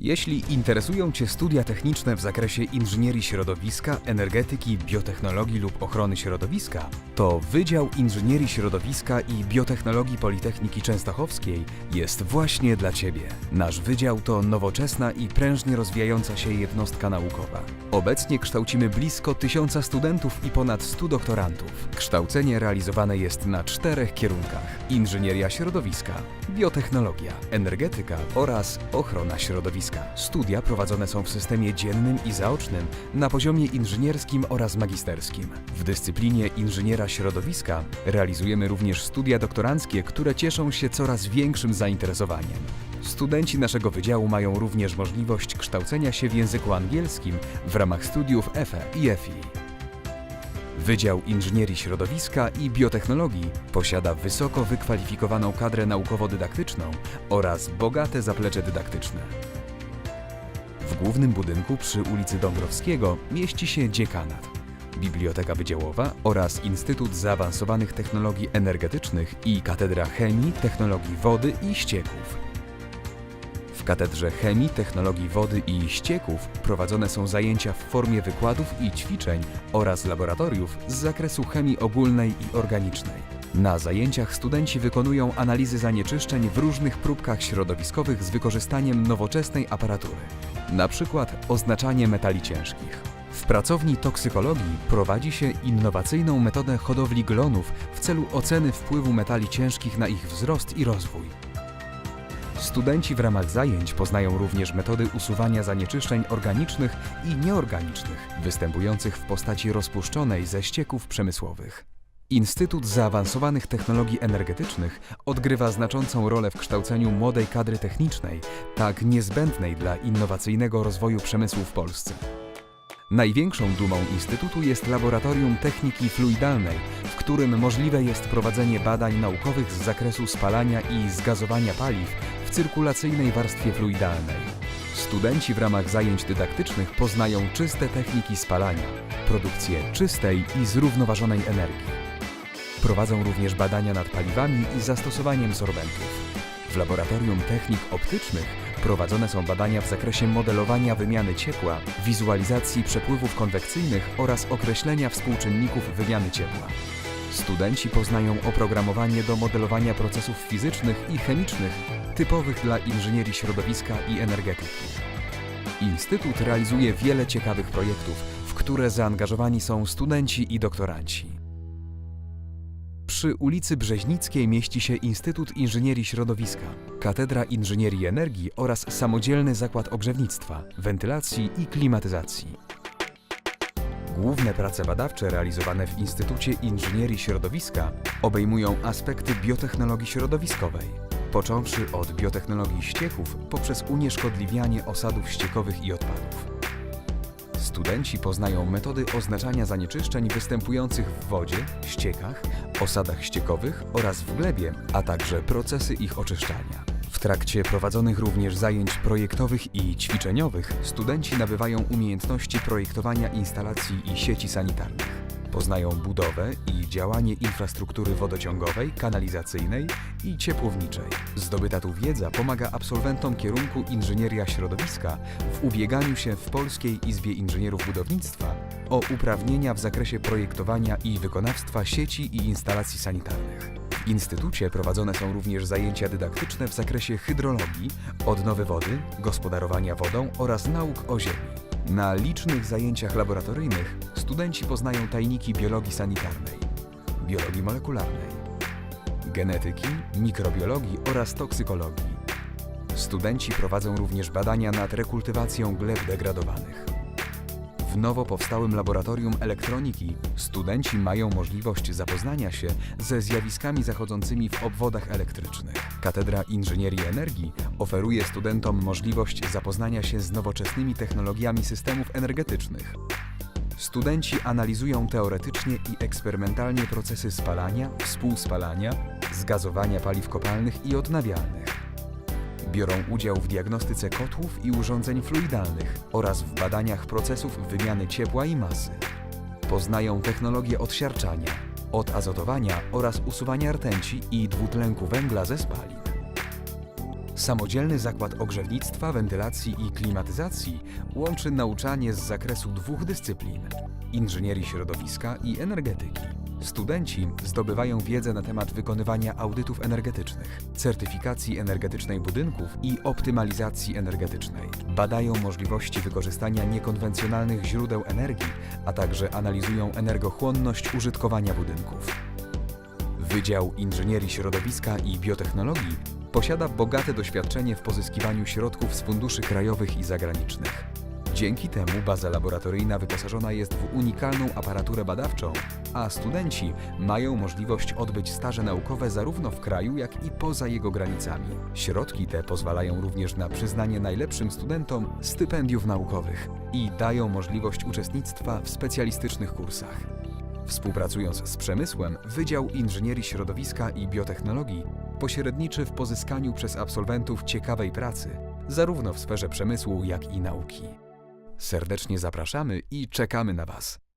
Jeśli interesują Cię studia techniczne w zakresie inżynierii środowiska, energetyki, biotechnologii lub ochrony środowiska, to Wydział Inżynierii Środowiska i Biotechnologii Politechniki Częstochowskiej jest właśnie dla Ciebie. Nasz wydział to nowoczesna i prężnie rozwijająca się jednostka naukowa. Obecnie kształcimy blisko tysiąca studentów i ponad 100 doktorantów. Kształcenie realizowane jest na czterech kierunkach: inżynieria środowiska, biotechnologia, energetyka oraz ochrona środowiska. Studia prowadzone są w systemie dziennym i zaocznym na poziomie inżynierskim oraz magisterskim. W dyscyplinie inżyniera środowiska realizujemy również studia doktoranckie, które cieszą się coraz większym zainteresowaniem. Studenci naszego wydziału mają również możliwość kształcenia się w języku angielskim w ramach studiów EFE i EFI. Wydział Inżynierii Środowiska i Biotechnologii posiada wysoko wykwalifikowaną kadrę naukowo-dydaktyczną oraz bogate zaplecze dydaktyczne. W głównym budynku przy ulicy Dąbrowskiego mieści się dziekanat, Biblioteka Wydziałowa oraz Instytut Zaawansowanych Technologii Energetycznych i Katedra Chemii, Technologii Wody i Ścieków. W Katedrze Chemii, Technologii Wody i Ścieków prowadzone są zajęcia w formie wykładów i ćwiczeń oraz laboratoriów z zakresu chemii ogólnej i organicznej. Na zajęciach studenci wykonują analizy zanieczyszczeń w różnych próbkach środowiskowych z wykorzystaniem nowoczesnej aparatury, na przykład oznaczanie metali ciężkich. W pracowni toksykologii prowadzi się innowacyjną metodę hodowli glonów w celu oceny wpływu metali ciężkich na ich wzrost i rozwój. Studenci w ramach zajęć poznają również metody usuwania zanieczyszczeń organicznych i nieorganicznych, występujących w postaci rozpuszczonej ze ścieków przemysłowych. Instytut Zaawansowanych Technologii Energetycznych odgrywa znaczącą rolę w kształceniu młodej kadry technicznej, tak niezbędnej dla innowacyjnego rozwoju przemysłu w Polsce. Największą dumą Instytutu jest Laboratorium Techniki Fluidalnej, w którym możliwe jest prowadzenie badań naukowych z zakresu spalania i zgazowania paliw w cyrkulacyjnej warstwie fluidalnej. Studenci w ramach zajęć dydaktycznych poznają czyste techniki spalania, produkcję czystej i zrównoważonej energii. Prowadzą również badania nad paliwami i zastosowaniem sorbentów. W Laboratorium Technik Optycznych prowadzone są badania w zakresie modelowania wymiany ciepła, wizualizacji przepływów konwekcyjnych oraz określenia współczynników wymiany ciepła. Studenci poznają oprogramowanie do modelowania procesów fizycznych i chemicznych typowych dla inżynierii środowiska i energetyki. Instytut realizuje wiele ciekawych projektów, w które zaangażowani są studenci i doktoranci. Przy ulicy Brzeźnickiej mieści się Instytut Inżynierii Środowiska, Katedra Inżynierii Energii oraz samodzielny zakład ogrzewnictwa, wentylacji i klimatyzacji. Główne prace badawcze realizowane w Instytucie Inżynierii Środowiska obejmują aspekty biotechnologii środowiskowej, począwszy od biotechnologii ścieków poprzez unieszkodliwianie osadów ściekowych i odpadów. Studenci poznają metody oznaczania zanieczyszczeń występujących w wodzie, ściekach, osadach ściekowych oraz w glebie, a także procesy ich oczyszczania. W trakcie prowadzonych również zajęć projektowych i ćwiczeniowych studenci nabywają umiejętności projektowania instalacji i sieci sanitarnych. Poznają budowę i działanie infrastruktury wodociągowej, kanalizacyjnej i ciepłowniczej. Zdobyta tu wiedza pomaga absolwentom kierunku inżynieria środowiska w ubieganiu się w Polskiej Izbie Inżynierów Budownictwa o uprawnienia w zakresie projektowania i wykonawstwa sieci i instalacji sanitarnych. W Instytucie prowadzone są również zajęcia dydaktyczne w zakresie hydrologii, odnowy wody, gospodarowania wodą oraz nauk o ziemi. Na licznych zajęciach laboratoryjnych studenci poznają tajniki biologii sanitarnej, biologii molekularnej, genetyki, mikrobiologii oraz toksykologii. Studenci prowadzą również badania nad rekultywacją gleb degradowanych. W nowo powstałym laboratorium elektroniki studenci mają możliwość zapoznania się ze zjawiskami zachodzącymi w obwodach elektrycznych. Katedra Inżynierii Energii oferuje studentom możliwość zapoznania się z nowoczesnymi technologiami systemów energetycznych. Studenci analizują teoretycznie i eksperymentalnie procesy spalania, współspalania, zgazowania paliw kopalnych i odnawialnych. Biorą udział w diagnostyce kotłów i urządzeń fluidalnych oraz w badaniach procesów wymiany ciepła i masy. Poznają technologię odsiarczania, odazotowania oraz usuwania rtęci i dwutlenku węgla ze spalin. Samodzielny zakład ogrzewnictwa, wentylacji i klimatyzacji łączy nauczanie z zakresu dwóch dyscyplin inżynierii środowiska i energetyki. Studenci zdobywają wiedzę na temat wykonywania audytów energetycznych, certyfikacji energetycznej budynków i optymalizacji energetycznej. Badają możliwości wykorzystania niekonwencjonalnych źródeł energii, a także analizują energochłonność użytkowania budynków. Wydział Inżynierii Środowiska i Biotechnologii posiada bogate doświadczenie w pozyskiwaniu środków z funduszy krajowych i zagranicznych. Dzięki temu baza laboratoryjna wyposażona jest w unikalną aparaturę badawczą, a studenci mają możliwość odbyć staże naukowe zarówno w kraju, jak i poza jego granicami. Środki te pozwalają również na przyznanie najlepszym studentom stypendiów naukowych i dają możliwość uczestnictwa w specjalistycznych kursach. Współpracując z przemysłem, Wydział Inżynierii Środowiska i Biotechnologii pośredniczy w pozyskaniu przez absolwentów ciekawej pracy, zarówno w sferze przemysłu, jak i nauki. Serdecznie zapraszamy i czekamy na Was.